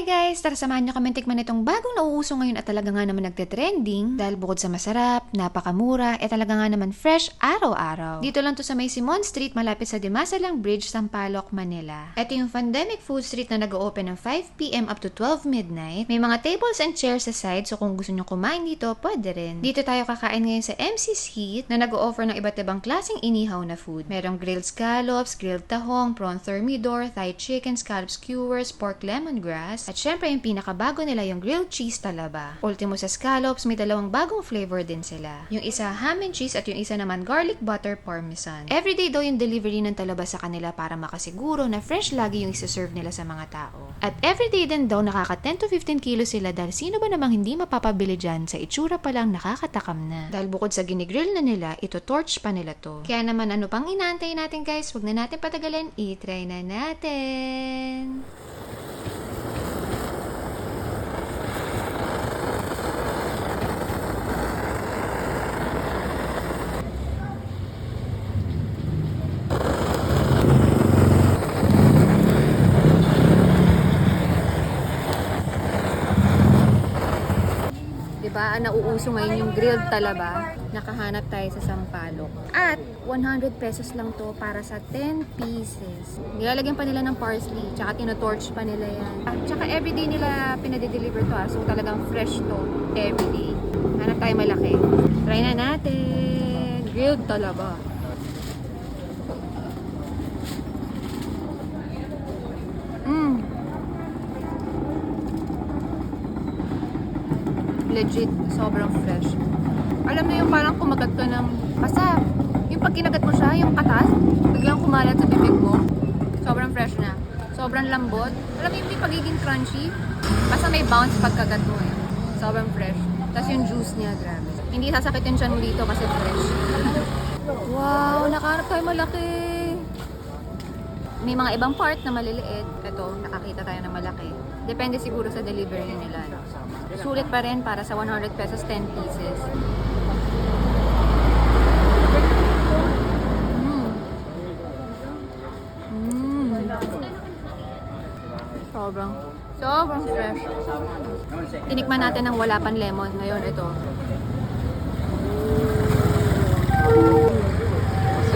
Hi guys! Tara samahan niyo kami tikman itong bagong nauuso ngayon at talaga nga naman nagte-trending dahil bukod sa masarap, napakamura, eh talaga nga naman fresh araw-araw. Dito lang to sa may Simon Street malapit sa Dimasalang Bridge, Sampaloc, Manila. Ito yung Pandemic Food Street na nag-open ng 5pm up to 12 midnight. May mga tables and chairs sa side so kung gusto niyo kumain dito, pwede rin. Dito tayo kakain ngayon sa MC's Heat na nag-offer ng iba't ibang klaseng inihaw na food. Merong grilled scallops, grilled tahong, prawn thermidor, Thai chicken, scallops skewers, pork lemongrass, at syempre yung pinakabago nila yung grilled cheese talaba. Ultimo sa scallops, may dalawang bagong flavor din sila. Yung isa ham and cheese at yung isa naman garlic butter parmesan. Everyday daw yung delivery ng talaba sa kanila para makasiguro na fresh lagi yung isa-serve nila sa mga tao. At everyday din daw nakaka 10 to 15 kilos sila dahil sino ba namang hindi mapapabili dyan sa itsura pa lang nakakatakam na. Dahil bukod sa ginigrill na nila, ito torch pa nila to. Kaya naman ano pang inaantay natin guys, wag na natin patagalin, i-try na natin. Diba, ang nauuso ngayon yung grilled talaba. Nakahanap tayo sa Sampaloc. At 100 pesos lang to para sa 10 pieces. Nilalagyan pa nila ng parsley, tsaka tinotorch pa nila yan. Ah, Tsaka everyday nila pinade-deliver to ah. So talagang fresh to everyday. Hanap tayo malaki. Try na natin. Grilled talaba. Legit, sobrang fresh. Alam mo yung parang kumagat ka ng basta, yung pag kinagat mo siya, yung katas, biglang kumalat sa bibig mo. Sobrang fresh na. Sobrang lambot. Alam mo yung may pagiging crunchy, basta may bounce pagkagat mo eh. Sobrang fresh. Tapos yung juice niya, grabe. Hindi sasakit yung chan mo dito kasi fresh. Wow, nakaharap tayo malaki. May mga ibang part na maliliit. Ito, nakakita tayo na malaki. Depende siguro sa delivery nila. Sulit pa rin para sa 100 pesos, 10 pieces. Mm. Mm. Sobrang, sobrang fresh. Tinikman natin ng wala pang lemon. Ngayon, ito.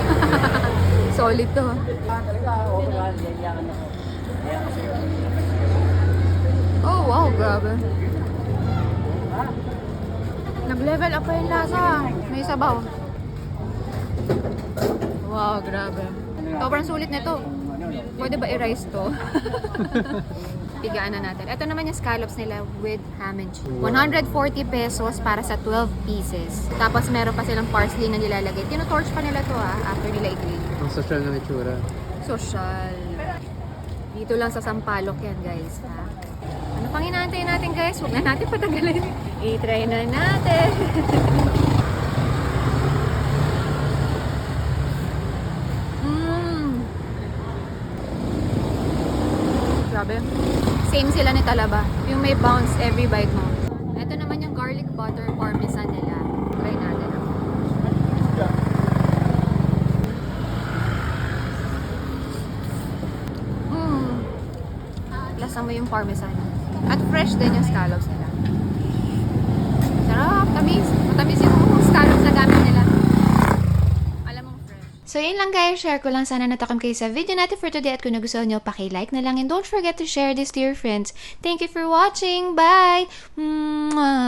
Solid to. Oh, wow, grabe. Nag-level up pa yung lasa. May sabaw. Wow, grabe. Sobrang sulit nito. Pwede ba i-rice to? Pigaan na natin. Ito naman yung scallops nila with ham and cheese. 140 pesos para sa 12 pieces. Tapos meron pa silang parsley na nilalagay. Tinotorch pa nila to ah, after nila i-grill. Ang social ng itsura. Social. Dito lang sa Sampaloc yan, guys. Ha? Ano pang inaantay natin, guys? Huwag na natin patagalin. I-try na natin. mm. Grabe. Same sila ni Talaba. Yung may bounce every bite mo. Ito naman yung garlic butter parmesan nila. Try natin. Mm. Lasa mo yung parmesan. At fresh din yung scallops nila. Sarap, tamis. Matamis yung scallops na gamit nila. So yun lang guys, share ko lang sana natakam kayo sa video natin for today at kung nagustuhan nyo, paki-like na lang and don't forget to share this to your friends. Thank you for watching. Bye! Mwah!